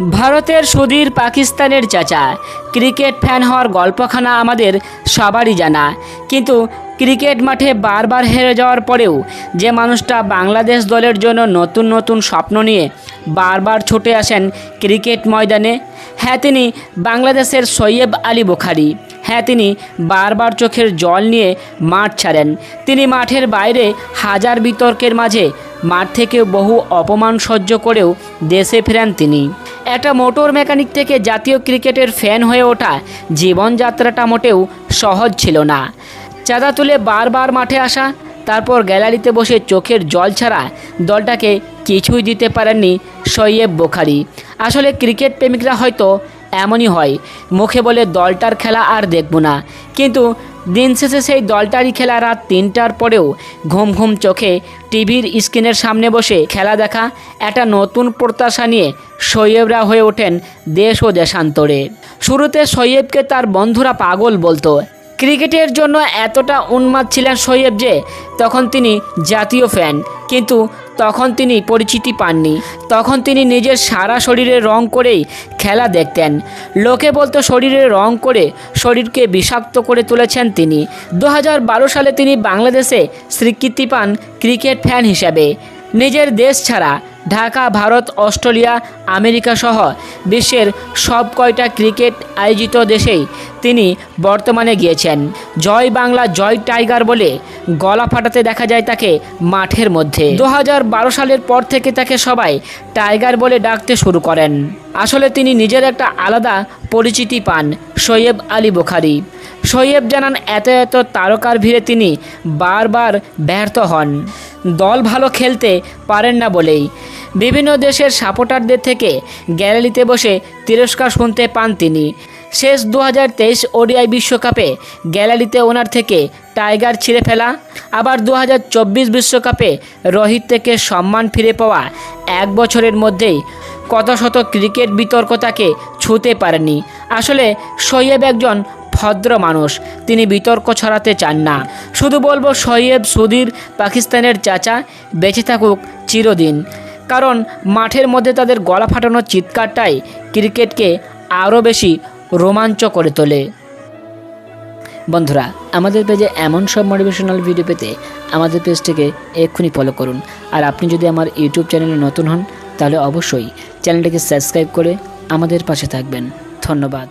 ভারতের সুধীর পাকিস্তানের চাচা। ক্রিকেট ফ্যান হওয়ার গল্পখানা আমাদের সবারই জানা। কিন্তু ক্রিকেট মাঠে বারবার হেরে যাওয়ার পরেও যে মানুষটা বাংলাদেশ দলের জন্য নতুন নতুন স্বপ্ন নিয়ে বারবার ছুটে আসেন ক্রিকেট ময়দানে হ্যাঁ তিনি বাংলাদেশের সৈয়ব আলী বুখারি। হ্যাঁ তিনি বারবার চোখের জল নিয়ে মাঠ ছাড়েন। তিনি মাঠের বাইরে হাজার বিতর্কের মাঝে মাঠ থেকে বহু অপমান সহ্য করেও দেশে ফেরেন তিনি। একটা মোটর মেকানিক থেকে জাতীয় ক্রিকেটের ফ্যান হয়ে ওঠা। জীবনযাত্রাটা মোটেও সহজ ছিল না। চাঁদা তুলে বারবার মাঠে আসা, তারপর গ্যালারিতে বসে চোখের জল ছাড়া দলটাকে কিছুই দিতে পারেননি সৈয়ব বোখারি। আসলে ক্রিকেট প্রেমিকরা হয়তো এমনই হয়, মুখে বলে দলটার খেলা আর দেখব না। কিন্তু দিন শেষে সেই দলটারই খেলা রাত তিনটার পরেও ঘুম ঘুম চোখে টিভির স্ক্রিনের সামনে বসে খেলা দেখা একটা নতুন প্রত্যাশা নিয়ে সৈয়বরা হয়ে ওঠেন দেশ ও দেশান্তরে। শুরুতে সৈয়বকে তার বন্ধুরা পাগল বলতো। ক্রিকেটের জন্য এতটা উন্মাদ ছিলেন সৈয়ব যে তখন তিনি জাতীয় ফ্যান। কিন্তু তখন তিনি পরিচিতি পাননি। তখন তিনি নিজের সারা শরীরে রং করেই খেলা দেখতেন। লোকে বলতো শরীরে রং করে শরীরকে বিষাক্ত করে তুলেছেন তিনি। দু হাজার বারো সালে তিনি বাংলাদেশে স্বীকৃতি পান ক্রিকেট ফ্যান হিসাবে। নিজের দেশ ছাড়া ঢাকা, ভারত, অস্ট্রেলিয়া, আমেরিকা সহ বিশ্বের সব কয়টা ক্রিকেট আয়োজিত দেশেই তিনি বর্তমানে গিয়েছেন। জয় বাংলা, জয় টাইগার বলে গলা ফাটাতে দেখা যায় তাকে মাঠের মধ্যে। দু হাজার বারো সালের পর থেকে তাকে সবাই টাইগার বলে ডাকতে শুরু করেন। আসলে তিনি নিজের একটা আলাদা পরিচিতি পান, সৈয়ব আলী বুখারি। সৈয়ব জানান, এত এত তারকার ভিড়ে তিনি বারবার ব্যর্থ হন। দল ভালো খেলতে পারেন না বলেই বিভিন্ন দেশের সাপোর্টারদের থেকে গ্যালারিতে বসে তিরস্কার শুনতে পান তিনি। শেষ দু হাজার তেইশ ওডিআই বিশ্বকাপে গ্যালারিতে ওনার থেকে টাইগার ছিঁড়ে ফেলা, আবার দু হাজার চব্বিশ বিশ্বকাপে রোহিত থেকে সম্মান ফিরে পাওয়া এক বছরের মধ্যেই কত শত ক্রিকেট বিতর্ক তাকে ছুঁতে পারেনি। আসলে সৈয়ব একজন ভদ্র মানুষ, তিনি বিতর্ক ছড়াতে চান না। শুধু বলব সৈয়ব সুধীর পাকিস্তানের চাচা, বেঁচে থাকুক চিরদিন। কারণ মাঠের মধ্যে তাদের গলা ফাটানোর চিৎকারটাই ক্রিকেটকে আরও বেশি রোমাঞ্চ করে তোলে। বন্ধুরা, আমাদের পেজে এমন সব মোটিভেশনাল ভিডিও পেতে আমাদের পেজটিকে এক্ষুনি ফলো করুন। আর আপনি যদি আমার ইউটিউব চ্যানেলে নতুন হন, তাহলে অবশ্যই চ্যানেলটিকে সাবস্ক্রাইব করে আমাদের পাশে থাকবেন। ধন্যবাদ।